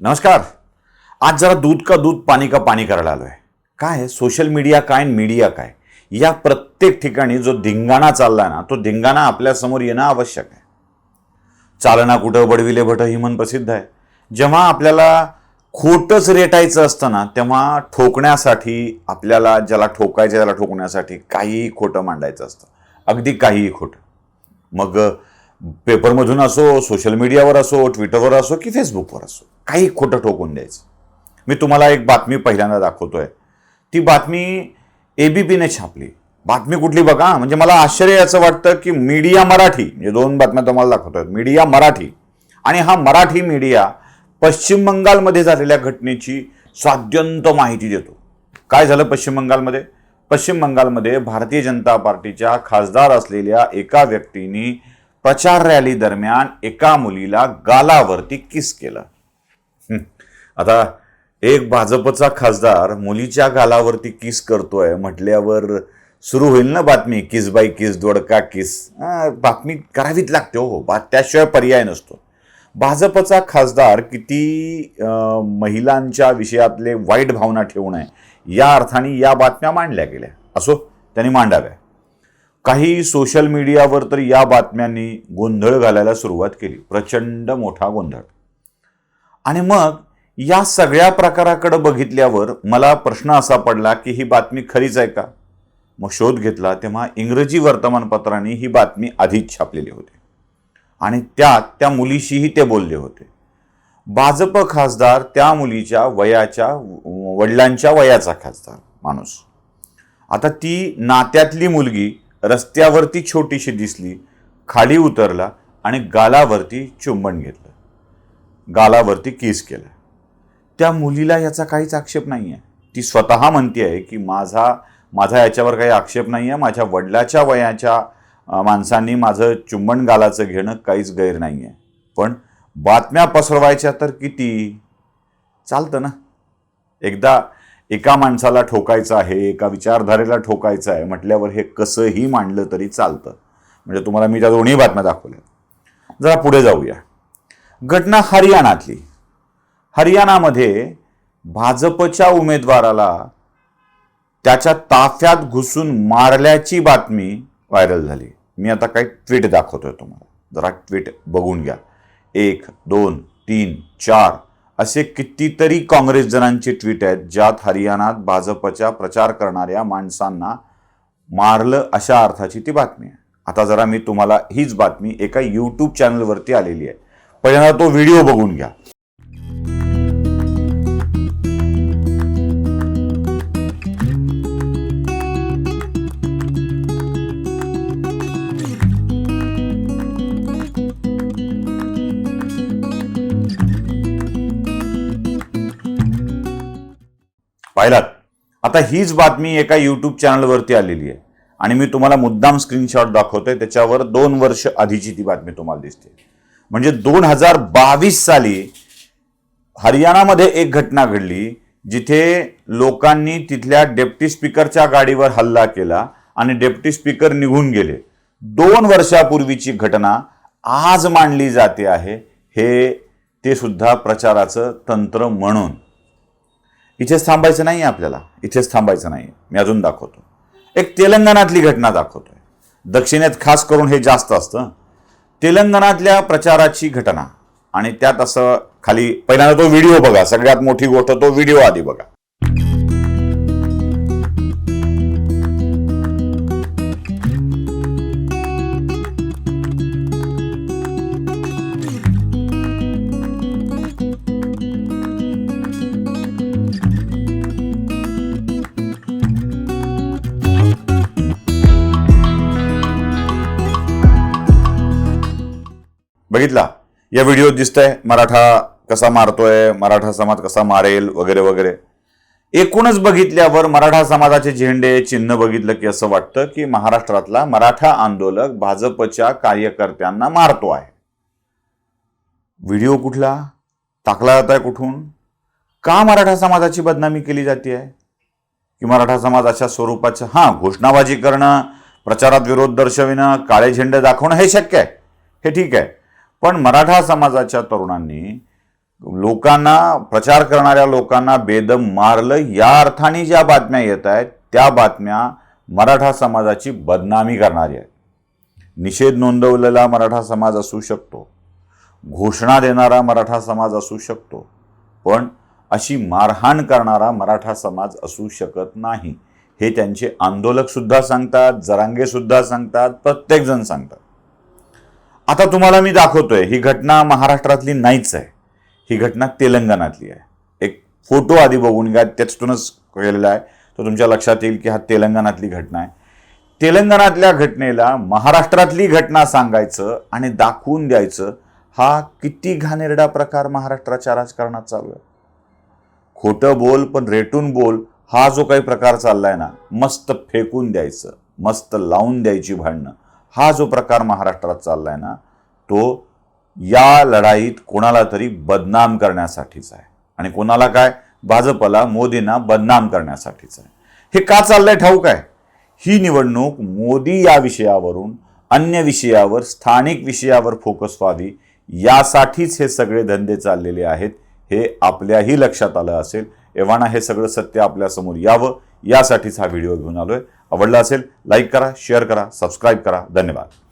नमस्कार. आज जरा दूध का दूध पाणी का पाणी करायला आलो आहे? काय सोशल मीडिया काय मीडिया काय? या प्रत्येक ठिकाणी जो धिंगाणा चालला ना तो धिंगाणा आपल्यासमोर येणं आवश्यक आहे. चालना कुठं बडविले भट ही म्हण प्रसिद्ध आहे. जेव्हा आपल्याला खोटंच रेटायचं असतं ना तेव्हा ठोकण्यासाठी आपल्याला ज्याला ठोकायचं त्याला ठोकण्यासाठी काहीही खोटं मांडायचं असतं. अगदी काहीही खोटं. मग पेपरमधून असो सोशल मीडियावर असो ट्विटरवर असो की फेसबुकवर असो काही खोटं ठोकून द्यायचं. मी तुम्हाला एक बातमी पहिल्यांदा दाखवतोय. ती बातमी ए बी पीने छापली. बातमी कुठली बघा म्हणजे मला आश्चर्य याचं वाटतं की मीडिया मराठी म्हणजे दोन बातम्या तुम्हाला दाखवतोय. मीडिया मराठी आणि हा मराठी मीडिया पश्चिम बंगालमध्ये झालेल्या घटनेची स्वाद्यंत माहिती देतो. काय झालं पश्चिम बंगालमध्ये? पश्चिम बंगालमध्ये भारतीय जनता पार्टीच्या खासदार असलेल्या एका व्यक्तीने प्रचार रॅली दरम्यान एका मुलीला गालावरती किस केलं? आता एक भाजपचा खासदार मुलीच्या गालावरती किस करतोय म्हटल्यावर सुरू होईल ना बातमी किस बाय किस दोडका किस. बातमी करावीच लागते हो बा त्याशिवाय पर्याय नसतो. भाजपचा खासदार किती महिलांच्या विषयातले वाईट भावना ठेवून आहे या अर्थाने या बातम्या मांडल्या गेल्या. असो त्यांनी मांडाव्या. काही सोशल मीडियावर तर या बातम्यांनी गोंधळ घालायला सुरुवात केली. प्रचंड मोठा गोंधळ. आणि मग या सगळ्या प्रकाराकडे बघितल्यावर मला प्रश्न असा पडला की ही बातमी खरीच आहे का? मग शोध घेतला तेव्हा इंग्रजी वर्तमानपत्रांनी ही बातमी आधीच छापलेली होती. आणि त्यात त्या मुलीशीही ते बोलले होते. भाजप खासदार त्या मुलीच्या वयाच्या वडिलांच्या वयाचा खासदार माणूस. आता ती नात्यातली मुलगी रस्त्यावरती छोटीशी दिसली खाली उतरला आणि गालावरती चुंबन घेतलं. गालावरती किस केलं. त्या मुलीला याचा काहीच आक्षेप नाही आहे ती स्वतः म्हणते आहे की माझा माझा याच्यावर काही आक्षेप नाही आहे माझ्या वडिलाच्या वयाच्या माणसांनी माझं चुंबन गालाचं घेणं काहीच गैर नाही आहे पण बातम्या पसरवायच्या तर किती? चालतं ना. एकदा एका माणसाला ठोकायचं आहे एका विचारधारेला ठोकायचं आहे म्हटल्यावर हे कसंही मांडलं तरी चालतं. म्हणजे तुम्हाला मी त्या दोन्ही बातम्या दाखवल्या. जरा पुढे जाऊया. घटना हरियाणातली. हरियाणामध्ये भाजपच्या उमेदवाराला त्याच्या ताफ्यात घुसून मारल्याची बातमी व्हायरल झाली. मी आता काही ट्विट दाखवतोय तुम्हाला. जरा ट्विट बघून घ्या. एक दोन तीन चार. असे कितीतरी काँग्रेस जणांचे ट्विट आहेत ज्यात हरियाणात भाजपच्या प्रचार करणाऱ्या माणसांना मारलं अशा अर्थाची ती बातमी आहे. आता जरा मी तुम्हाला हीच बातमी एका यूट्यूब चॅनलवरती आलेली आहे. पहिल्यांदा तो व्हिडिओ बघून घ्या. पाहिलात आता हीच बातमी एका यूट्यूब चॅनलवरती आलेली आहे. आणि मी तुम्हाला मुद्दाम स्क्रीनशॉट दाखवतोय त्याच्यावर दोन वर्ष आधीची ती बातमी तुम्हाला दिसते. म्हणजे दोन हजार बावीस साली हरियाणामध्ये एक घटना घडली जिथे लोकांनी तिथल्या डेप्टी स्पीकरच्या गाडीवर हल्ला केला आणि डेप्टी स्पीकर निघून गेले. दोन वर्षापूर्वीची घटना आज मांडली जाते आहे. हे ते सुद्धा प्रचाराचं तंत्र म्हणून. इथेच थांबायचं नाही आपल्याला. इथेच थांबायचं नाही मी अजून दाखवतो. एक तेलंगणातली घटना दाखवतोय. दक्षिणेत खास करून हे जास्त असतं. तेलंगणातल्या प्रचाराची घटना आणि त्यात असं खाली पहिल्यांदा तो व्हिडिओ बघा. सगळ्यात मोठी गोष्ट तो व्हिडिओ आधी बघा. बघितला? या व्हिडिओत दिसतंय मराठा कसा मारतोय मराठा समाज कसा मारेल वगैरे वगैरे. एकूणच बघितल्यावर मराठा समाजाचे झेंडे चिन्ह बघितलं की असं वाटतं की महाराष्ट्रातला मराठा आंदोलक भाजपच्या कार्यकर्त्यांना मारतो आहे. व्हिडिओ कुठला? टाकला जात आहे कुठून? का मराठा समाजाची बदनामी केली जाते आहे की मराठा समाज अशा स्वरूपाचं हां घोषणाबाजी करणं प्रचारात विरोध दर्शविणं काळे झेंडे दाखवणं हे शक्य आहे. हे ठीक आहे. पण मराठा समाजाच्या तरुणांनी लोकांना प्रचार करणाऱ्या लोकांना बेदम मारलं. या अर्थाने ज्या बातम्या येत आहेत त्या बातम्या मराठा समाजाची बदनामी करणारी आहेत. निषेध नोंदवलेला मराठा समाज असू शकतो. घोषणा देणारा मराठा समाज असू शकतो. पण अशी मारहाण करणारा मराठा समाज असू शकत नाही. हे त्यांचे आंदोलकसुद्धा सांगतात जरांगेसुद्धा सांगतात प्रत्येकजण सांगतात. आता तुम्हाला मी दाखवतोय ही घटना महाराष्ट्रातली नाहीच आहे. ही घटना तेलंगणातली आहे. एक फोटो आधी बघून घ्या त्याच्यातूनच केलेला आहे. तो तुमच्या लक्षात येईल की हा तेलंगणातली घटना आहे. तेलंगणातल्या घटनेला महाराष्ट्रातली घटना सांगायचं आणि दाखवून द्यायचं हा किती घाणेरडा प्रकार महाराष्ट्राच्या राजकारणात चालू आहे. खोटं बोल पण रेटून बोल हा जो काही प्रकार चाललाय ना मस्त फेकून द्यायचं मस्त लावून द्यायची भांडणं. हा जो प्रकार महाराष्ट्रात चाललाय ना तो या लढाईत कोणाला तरी बदनाम करण्यासाठीच आहे. आणि कोणाला काय? भाजपला मोदींना बदनाम करण्यासाठीच आहे. हे का चाललंय ठाऊक आहे? ही निवडणूक मोदी या विषयावरून अन्य विषयावर स्थानिक विषयावर फोकस व्हावी यासाठीच हे सगळे धंदे चाललेले आहेत हे आपल्याही लक्षात आलं असेल. एव्हाना हे सगळं सत्य आपल्यासमोर यावं यासाठीच हा व्हिडिओ घेऊन आलोय. आवडला असेल लाईक करा शेअर करा सबस्क्राईब करा. धन्यवाद.